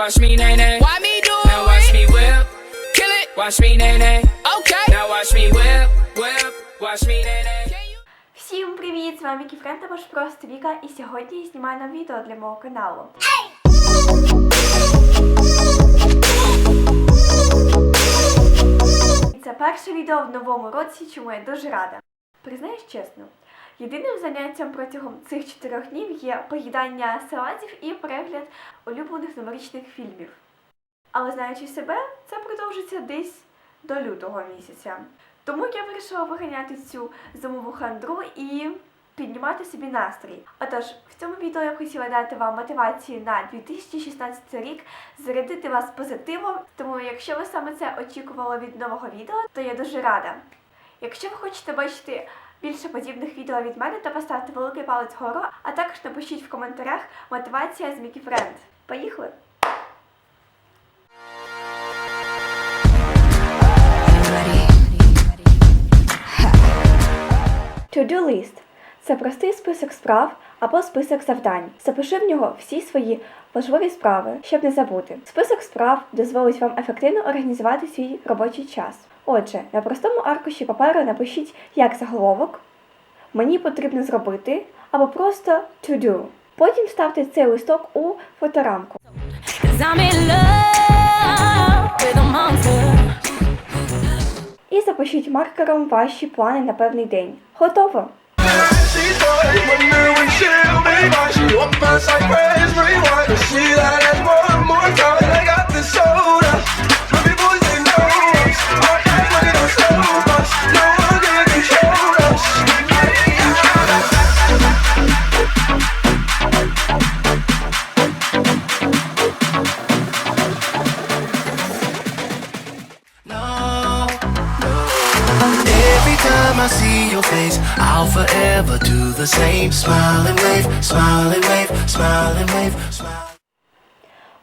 watch me nay nay. Why me do Now watch me whip, Kill it. watch me nay nay. Okay. Now watch me whip, whip, watch me nay nay. Всім привіт! З вами Кіфрен, та ваш просто Віка, і сьогодні я знімаю нове відео для мого каналу. І Це перше відео в новому році, чому я дуже рада. Признаюсь чесно, єдиним заняттям протягом цих чотирьох днів є поїдання салатів і перегляд улюблених новорічних фільмів. Але знаючи себе, це продовжиться десь до лютого місяця. Тому я вирішила виганяти цю зимову хандру і піднімати собі настрій. Отож, в цьому відео я б хотіла дати вам мотивацію на 2016 рік, зарядити вас позитивом. Тому, якщо ви саме це очікували від нового відео, то я дуже рада. Якщо ви хочете бачити більше подібних відео від мене, то поставте великий палець вгору, а також напишіть в коментарях мотивація з Мікі Френд. Поїхали! To-do list – це простий список справ або список завдань. Запиши в нього всі свої важливі справи, щоб не забути. Список справ дозволить вам ефективно організувати свій робочий час. Отже, на простому аркуші паперу напишіть як заголовок, мені потрібно зробити, або просто to do. Потім ставте цей листок у фоторамку. І запишіть маркером ваші плани на певний день. Готово! She time I see your face, I'll forever do the same. Smile and wave, smile and wave, smile and wave, smile.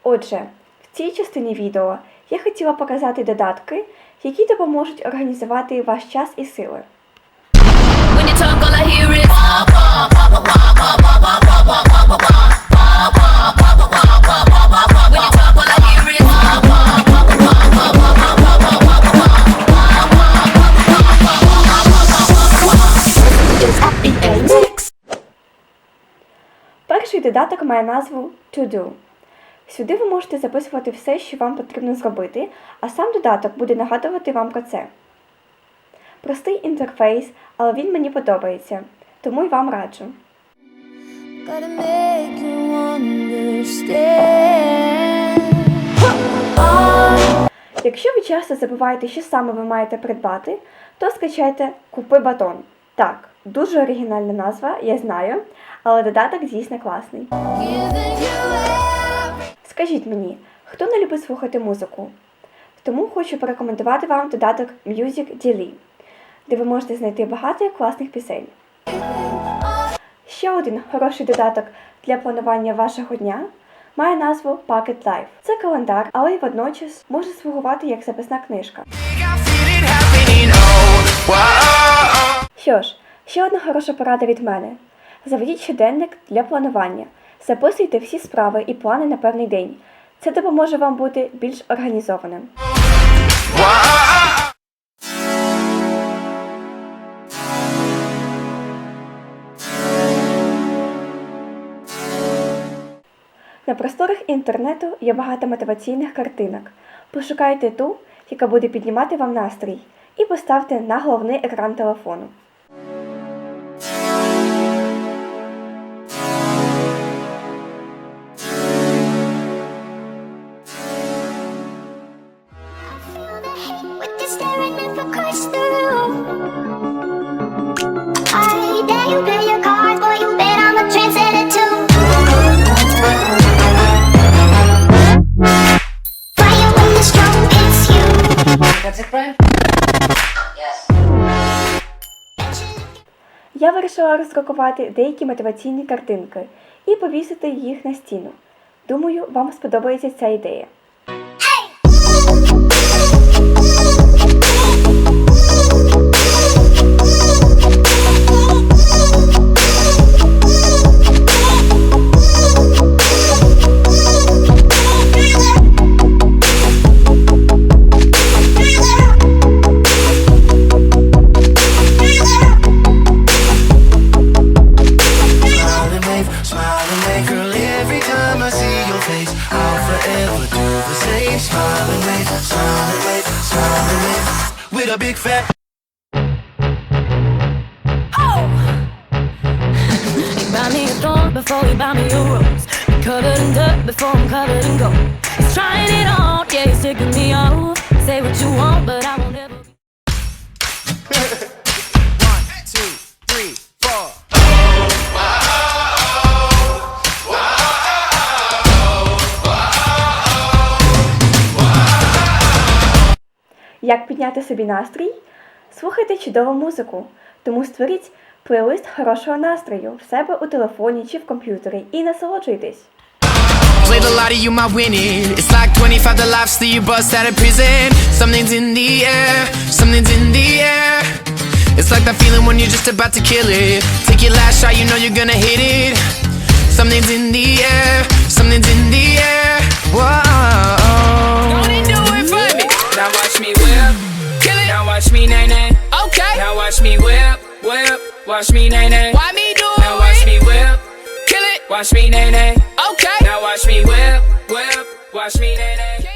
Отже, в цій частині відео я хотіла показати додатки, які допоможуть організувати ваш час і сили. When you talk, додаток має назву To Do. Сюди ви можете записувати все, що вам потрібно зробити, а сам додаток буде нагадувати вам про це. Простий інтерфейс, але він мені подобається, тому й вам раджу. Якщо ви часто забуваєте, що саме ви маєте придбати, то скачайте Купи батон. Так, дуже оригінальна назва, я знаю, але додаток дійсно класний. Скажіть мені, хто не любить слухати музику? Тому хочу порекомендувати вам додаток Music Dili, де ви можете знайти багато класних пісень. Ще один хороший додаток для планування вашого дня має назву Pocket Life. Це календар, але й водночас може слугувати як записна книжка. Що ж, ще одна хороша порада від мене. Заведіть щоденник для планування. Записуйте всі справи і плани на певний день. Це допоможе вам бути більш організованим. На просторах інтернету є багато мотиваційних картинок. Пошукайте ту, яка буде піднімати вам настрій, і поставте на головний екран телефону. Я вирішила роздрукувати деякі мотиваційні картинки і повісити їх на стіну. Думаю, вам сподобається ця ідея. Smile and wave. With a big fat oh. You buy me a thorn before you buy me a rose. Covered in dirt before I'm covered in gold. He's trying it on, yeah, he's taking me off. Say what you want, but I Як підняти собі настрій? Слухайте чудову музику, тому створіть плейлист хорошого настрою в себе у телефоні чи в комп'ютері і насолоджуйтесь. Played a lot of you, my winning. It's like 25 the lives that you bust out of prison. Something's in the air, something's in the air. It's like that feeling when you're just about to kill it. Take your last shot, you know you're gonna hit it. Something's in the air, something's in the air. Kill it. Now watch me nay nay. Okay. Now watch me whip, whip. Watch me nay nay. Why me do it? Now watch me whip. Kill it. Watch me nay nay. Okay. Now watch me whip, whip. Watch me nay nay.